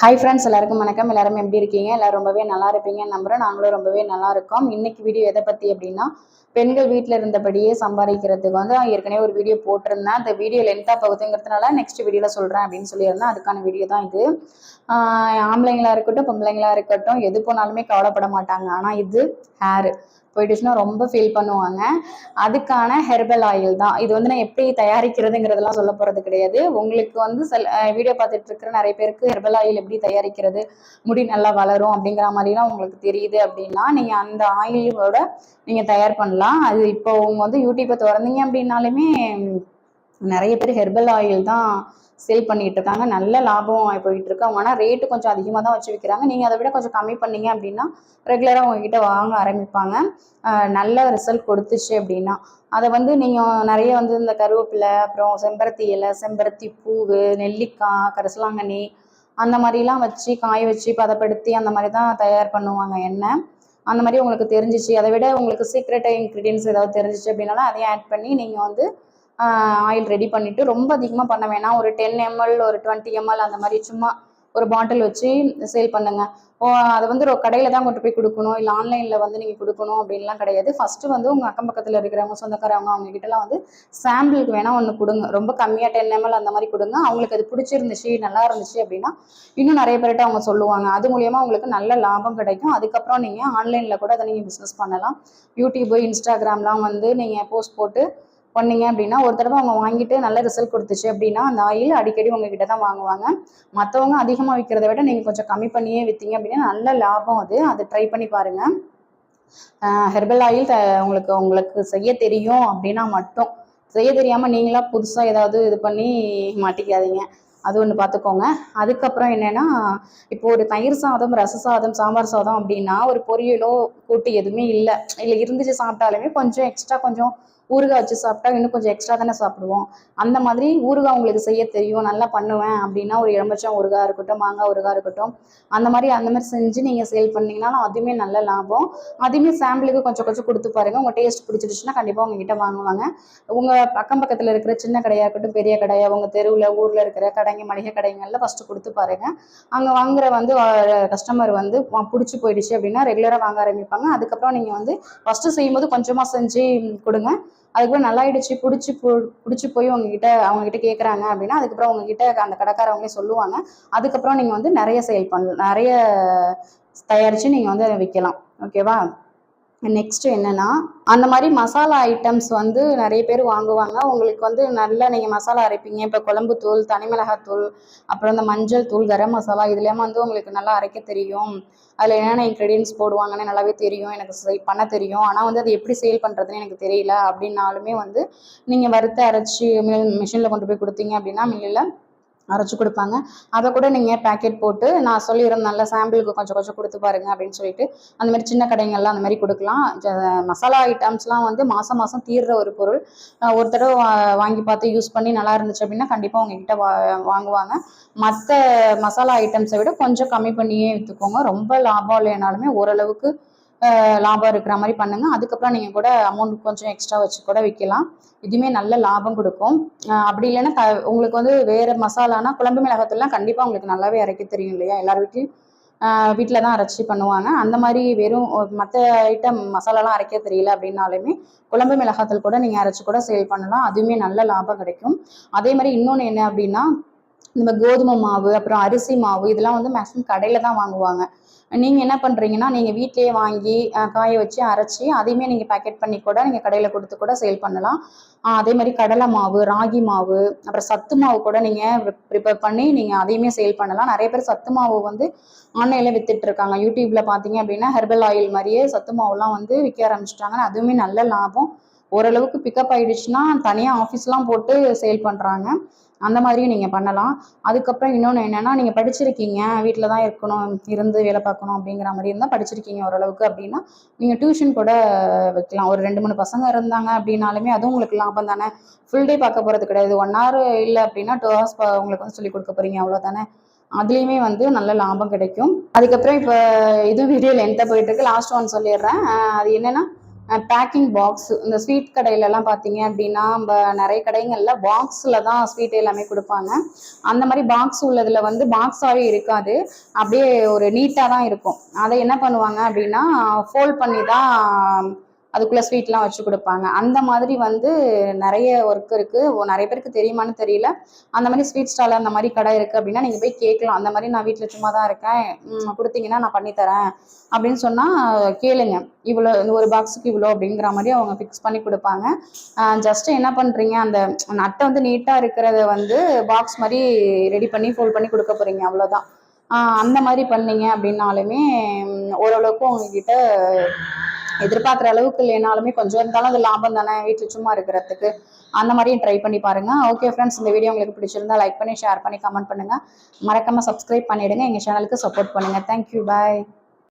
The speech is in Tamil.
ஹாய் ஃப்ரெண்ட்ஸ் எல்லாருக்கும் வணக்கம். எல்லாரும் எப்படி இருக்கீங்க? எல்லாரும் ரொம்பவே நல்லா இருப்பீங்கன்னு நம்புறேன். நாங்களும் ரொம்பவே நல்லா இருக்கோம். இன்னைக்கு வீடியோ எதை பற்றி அப்படின்னா பெண்கள் வீட்டில் இருந்தபடியே சம்பாதிக்கிறதுக்கு வந்து ஏற்கனவே ஒரு வீடியோ போட்டிருந்தேன். அந்த வீடியோ லென்த்தாக போகுதுங்கிறதுனால நெக்ஸ்ட் வீடியோவில் சொல்கிறேன் அப்படின்னு சொல்லியிருந்தேன். அதுக்கான வீடியோ தான் இது. ஆம்பளைங்களா இருக்கட்டும் பொம்பளைங்களா இருக்கட்டும் எது போனாலுமே கவலைப்பட மாட்டாங்க. ஆனால் இது ஹேர் போயிடுச்சுன்னா ரொம்ப ஃபீல் பண்ணுவாங்க. அதுக்கான ஹெர்பல் ஆயில் தான். இது வந்து நான் எப்படி தயாரிக்கிறதுங்கிறதெல்லாம் சொல்ல போகிறது கிடையாது. உங்களுக்கு வந்து சில வீடியோ பார்த்துட்டு இருக்கிற நிறைய பேருக்கு ஹெர்பல் ஆயில் எப்படி தயாரிக்கிறது முடி நல்லா வளரும் அப்படிங்கிற மாதிரிலாம் உங்களுக்கு தெரியுது அப்படின்னா நீங்கள் அந்த ஆயிலோட நீங்கள் தயார் பண்ணலாம். அது இப்போ உங்க வந்து யூடியூப்பை திறந்தீங்க அப்படின்னாலுமே நிறைய பேர் ஹெர்பல் ஆயில் தான் சேல் பண்ணிட்டு இருக்காங்க. நல்ல லாபம் போயிட்டு இருக்கு. அவங்க ஆனால் ரேட்டு கொஞ்சம் அதிகமாக தான் வச்சு விற்கிறாங்க நீங்கள் அதை விட கொஞ்சம் கம்மி பண்ணீங்க அப்படின்னா ரெகுலராக உங்ககிட்ட வாங்க ஆரம்பிப்பாங்க. நல்ல ரிசல்ட் கொடுத்துச்சு அப்படின்னா. அதை வந்து நீங்கள் நிறைய வந்து இந்த கருவேப்பிலை அப்புறம் செம்பருத்தி இலை செம்பருத்தி பூவு நெல்லிக்காய் கரிசலாங்கண்ணி அந்த மாதிரிலாம் வச்சு காய வச்சு பதப்படுத்தி அந்த மாதிரி தான் தயார் பண்ணுவாங்க எண்ணெய். அந்த மாதிரி உங்களுக்கு தெரிஞ்சிச்சு. அதை விட உங்களுக்கு சீக்ரெட் இன்க்ரீடியன்ஸ் ஏதாவது தெரிஞ்சிச்சு அப்படின்னாலும் அதையும் ஆட் பண்ணி நீங்கள் வந்து ஆயில் ரெடி பண்ணிவிட்டு ரொம்ப அதிகமாக பண்ண வேணாம். ஒரு டென் எம்எல் ஒரு டுவெண்ட்டி எம்எல் அந்த மாதிரி சும்மா ஒரு பாட்டில் வச்சு சேல் பண்ணுங்க. ஓ அதை வந்து ஒரு கடையில் தான் கொண்டு போய் கொடுக்கணும். இல்லை ஆன்லைனில் வந்து நீங்கள் கொடுக்கணும் அப்படின்லாம் கிடையாது. ஃபஸ்ட்டு வந்து உங்கள் அக்கம் பக்கத்தில் இருக்கிறவங்க சொந்தக்காரவங்க அவங்க கிட்டலாம் வந்து சாம்பிளுக்கு வேணால் ஒன்று கொடுங்க. ரொம்ப கம்மியாக டென் எம்எல் அந்த மாதிரி கொடுங்க. அவங்களுக்கு அது பிடிச்சிருந்துச்சு நல்லா இருந்துச்சு அப்படின்னா இன்னும் நிறைய பேர்கிட்ட அவங்க சொல்லுவாங்க. அது மூலியமாக உங்களுக்கு நல்ல லாபம் கிடைக்கும். அதுக்கப்புறம் நீங்கள் ஆன்லைனில் கூட அதை நீங்கள் பிஸ்னஸ் பண்ணலாம். யூடியூப்பு இன்ஸ்டாகிராம்லாம் வந்து நீங்கள் போஸ்ட் போட்டு பண்ணீங்க அப்படின்னா ஒரு தடவை அவங்க வாங்கிட்டு நல்ல ரிசல்ட் கொடுத்துச்சு அப்படின்னா அந்த ஆயில் அடிக்கடி உங்ககிட்ட தான் வாங்குவாங்க. மற்றவங்க அதிகமாக விற்கிறத விட நீங்கள் கொஞ்சம் கம்மி பண்ணியே விற்றீங்க அப்படின்னா நல்ல லாபம் அது. அதை ட்ரை பண்ணி பாருங்க. ஹெர்பல் ஆயில் த உங்களுக்கு உங்களுக்கு செய்ய தெரியும் அப்படின்னா மட்டும். செய்ய தெரியாமல் நீங்களாக புதுசாக ஏதாவது இது பண்ணி மாட்டிக்காதீங்க. அது ஒன்று பார்த்துக்கோங்க அதுக்கப்புறம் என்னென்னா இப்போ ஒரு தயிர் சாதம் ரச சாதம் சாம்பார் சாதம் அப்படின்னா ஒரு பொரியலோ கூட்டு எதுவுமே இல்லை. இல்லை இருந்துச்சு சாப்பிட்டாலுமே கொஞ்சம் எக்ஸ்ட்ரா கொஞ்சம் ஊறுகாய் வச்சு சாப்பிட்டா இன்னும் கொஞ்சம் எக்ஸ்ட்ரா தானே சாப்பிடுவோம். அந்த மாதிரி ஊறுகாய் உங்களுக்கு செய்ய தெரியும். நல்லா பண்ணுவேன் அப்படின்னா ஒரு எலுமிச்சம் ஊறுகாய் இருக்கட்டும் மாங்காய் ஊறுகாய் இருக்கட்டும் அந்த மாதிரி அந்த மாதிரி செஞ்சு நீங்கள் சேல் பண்ணீங்கனாலும் அதுவுமே நல்ல லாபம். அதுவுமே சாம்பிளுக்கு கொஞ்சம் கொஞ்சம் கொடுத்து பாருங்க. உங்கள் டேஸ்ட் பிடிச்சிருச்சுன்னா கண்டிப்பாக உங்ககிட்ட வாங்குவாங்க. உங்கள் பக்கம் பக்கத்தில் இருக்கிற சின்ன கடையாக இருக்கட்டும் பெரிய கடையா உங்கள் தெருவில் ஊரில் இருக்கிற கடைங்க மளிகை கடைங்களில் ஃபஸ்ட்டு கொடுத்து பாருங்க. அங்கே வாங்குற வந்து கஸ்டமர் வந்து பிடிச்சி போயிடுச்சு அப்படின்னா ரெகுலராக வாங்க ஆரம்பிப்பாங்க. அதுக்கப்புறம் நீங்கள் வந்து ஃபஸ்ட்டு செய்யும்போது கொஞ்சமாக செஞ்சு கொடுங்க. அதுக்கப்புறம் நல்லாயிடுச்சு பிடிச்சி பிடிச்சி போய் உங்ககிட்ட அவங்க கிட்ட கேட்குறாங்க அப்படின்னா அதுக்கப்புறம் உங்ககிட்ட அந்த கடைக்காரவங்களே சொல்லுவாங்க. அதுக்கப்புறம் நீங்கள் வந்து நிறைய சேல் பண்ணலாம் நிறைய தயாரித்து நீங்கள் வந்து அதை விற்கலாம் ஓகேவா நெக்ஸ்ட் என்னன்னா அந்த மாதிரி மசாலா ஐட்டம்ஸ் வந்து நிறைய பேர் வாங்குவாங்க. உங்களுக்கு வந்து நல்லா நீங்கள் மசாலா அரைப்பீங்க. இப்போ குழம்பு தூள் தனி மிளகாய் தூள் அப்புறம் இந்த மஞ்சள் தூள் கரம் மசாலா இதுலலாம் வந்து உங்களுக்கு நல்லா அரைக்க தெரியும். அதில் என்னென்ன இன்க்ரீடியன்ஸ் போடுவாங்கன்னு நல்லாவே தெரியும். எனக்கு பண்ண தெரியும். ஆனால் வந்து அது எப்படி சேல் பண்ணுறதுன்னு எனக்கு தெரியல. அப்படின்னாலுமே வந்து நீங்கள் வறுத்து அரைச்சி மில் மிஷினில் கொண்டு போய் கொடுத்தீங்க அப்படின்னா மில்லில் அரைச்சி கொடுப்பாங்க. அதை கூட நீங்கள் பேக்கெட் போட்டு நான் சொல்லிடுறேன் நல்ல சாம்பிளுக்கு கொஞ்சம் கொஞ்சம் கொடுத்து பாருங்க அப்படின்னு சொல்லிட்டு அந்த மாதிரி சின்ன கடைங்கள்லாம் அந்த மாதிரி கொடுக்கலாம். ஜ- மசாலா ஐட்டம்ஸ்லாம் வந்து மாதம் மாதம் தீர்ற ஒரு பொருள். ஒரு தடவை வாங்கி பார்த்து யூஸ் பண்ணி நல்லா இருந்துச்சு அப்படின்னா கண்டிப்பாக உங்ககிட்ட வா வாங்குவாங்க. மற்ற மசாலா ஐட்டம்ஸை விட கொஞ்சம் கம்மி பண்ணியே விற்றுக்கோங்க ரொம்ப லாபம் இல்லைனாலுமே ஓரளவுக்கு லாபம் இருக்கிற மாதிரி பண்ணுங்க. அதுக்கப்புறம் நீங்கள் கூட அமௌண்ட் கொஞ்சம் எக்ஸ்ட்ரா வச்சு கூட விற்கலாம் இதுவுமே நல்ல லாபம் கொடுக்கும். அப்படி இல்லைன்னா த உங்களுக்கு வந்து வேறு மசாலானா குழம்பு மிளகாத்தூள்லாம் கண்டிப்பாக உங்களுக்கு நல்லாவே அரைக்க தெரியும் இல்லையா? எல்லார் வீட்லையும் வீட்டில் தான் அரைச்சி பண்ணுவாங்க. அந்த மாதிரி வெறும் மற்ற ஐட்டம் மசாலாலாம் அரைக்க தெரியல அப்படின்னாலுமே குழம்பு மிளகாத்தூள் கூட நீங்கள் அரைச்சி கூட சேல் பண்ணலாம். அதுவுமே நல்ல லாபம் கிடைக்கும். அதே மாதிரி இன்னொன்று என்ன அப்படின்னா இந்த கோதுமை மாவு அப்புறம் அரிசி மாவு இதெல்லாம் வந்து மேக்ஸிமம் கடையில் தான் வாங்குவாங்க. நீங்கள் என்ன பண்ணுறீங்கன்னா நீங்கள் வீட்டிலேயே வாங்கி காய வச்சு அரைச்சி அதையுமே நீங்கள் பேக்கெட் பண்ணி கூட நீங்கள் கடையில் கொடுத்து கூட சேல் பண்ணலாம். அதே மாதிரி கடலை மாவு ராகி மாவு அப்புறம் சத்து மாவு கூட நீங்கள் ப்ரிப்பேர் பண்ணி நீங்கள் அதையுமே சேல் பண்ணலாம். நிறைய பேர் சத்து மாவு வந்து ஆன்லைனில் வித்துட்டு இருக்காங்க. யூடியூப்ல பார்த்தீங்க அப்படின்னா ஹெர்பல் ஆயில் மாதிரியே சத்து மாவுலாம் வந்து விற்க ஆரம்பிச்சிட்டாங்க. அதுவுமே நல்ல லாபம். ஓரளவுக்கு பிக்கப் ஆயிடுச்சுன்னா தனியாக ஆஃபீஸ்லாம் போட்டு சேல் பண்ணுறாங்க அந்த மாதிரியும் நீங்கள் பண்ணலாம். அதுக்கப்புறம் இன்னொன்று என்னென்னா நீங்கள் படிச்சிருக்கீங்க வீட்டில் தான் இருக்கணும் இருந்து வேலை பார்க்கணும் அப்படிங்கிற மாதிரி இருந்தால் படிச்சிருக்கீங்க ஓரளவுக்கு அப்படின்னா நீங்கள் டியூஷன் கூட வைக்கலாம். ஒரு ரெண்டு மூணு பசங்க இருந்தாங்க அப்படின்னாலுமே அதுவும் உங்களுக்கு லாபம் தானே. ஃபுல் டே பார்க்க போகிறது கிடையாது. ஒன் ஹவர் இல்லை அப்படின்னா டூ ஹவர்ஸ் உங்களுக்கு வந்து சொல்லிக் கொடுக்க போகிறீங்க அவ்வளோதானே அதுலேயுமே வந்து நல்ல லாபம் கிடைக்கும். அதுக்கப்புறம் இப்போ இது வீடியோ லென்த்தாக போயிட்டு இருக்கு. லாஸ்ட் ஒன் சொல்லிடுறேன். அது என்னன்னா பேக்கிங் பாக்ஸ் இந்த ஸ்வீட் கடையிலலாம் பார்த்தீங்க அப்படின்னா நம்ம நிறைய கடைங்களில் பாக்ஸில் தான் ஸ்வீட் எல்லாமே கொடுப்பாங்க. அந்த மாதிரி பாக்ஸ் உள்ளதில் வந்து பாக்ஸாகவே இருக்காது. அப்படியே ஒரு நீட்டாக தான் இருக்கும். அதை என்ன பண்ணுவாங்க அப்படின்னா ஃபோல்ட் பண்ணி தான் அதுக்குள்ளே ஸ்வீட்லாம் வச்சு கொடுப்பாங்க. அந்த மாதிரி வந்து நிறைய ஒர்க் இருக்குது நிறைய பேருக்கு தெரியுமான்னு தெரியல. அந்த மாதிரி ஸ்வீட் ஸ்டால் அந்த மாதிரி கடை இருக்குது அப்படின்னா நீங்கள் போய் கேட்கலாம். அந்த மாதிரி நான் வீட்டில் சும்மா தான் இருக்கேன் கொடுத்தீங்கன்னா நான் பண்ணித்தரேன் அப்படின்னு சொன்னால் கேளுங்க. இவ்வளோ இந்த ஒரு பாக்ஸுக்கு இவ்வளோ அப்படிங்கிற மாதிரி அவங்க ஃபிக்ஸ் பண்ணி கொடுப்பாங்க. ஜஸ்ட் என்ன பண்ணுறீங்க அந்த நட்டை வந்து நீட்டாக இருக்கிறத வந்து பாக்ஸ் மாதிரி ரெடி பண்ணி ஃபோல்ட் பண்ணி கொடுக்க போகிறீங்க அவ்வளோதான் அந்த மாதிரி பண்ணீங்க அப்படின்னாலுமே ஓரளவுக்கு உங்ககிட்ட எதிர்பார்க்குற அளவுக்கு இல்லைனாலுமே கொஞ்சம் இருந்தாலும் அது லாபம் தானே வீட்டில் சும்மா இருக்கிறதுக்கு. அந்த மாதிரியும் ட்ரை பண்ணி பாருங்க. ஓகே ஃப்ரெண்ட்ஸ் இந்த வீடியோ உங்களுக்கு பிடிச்சிருந்தா லைக் பண்ணி ஷேர் பண்ணி கமெண்ட் பண்ணுங்க. மறக்காம சப்ஸ்கிரைப் பண்ணிடுங்க. எங்கள் சேனலுக்கு சப்போர்ட் பண்ணுங்க. Thank you bye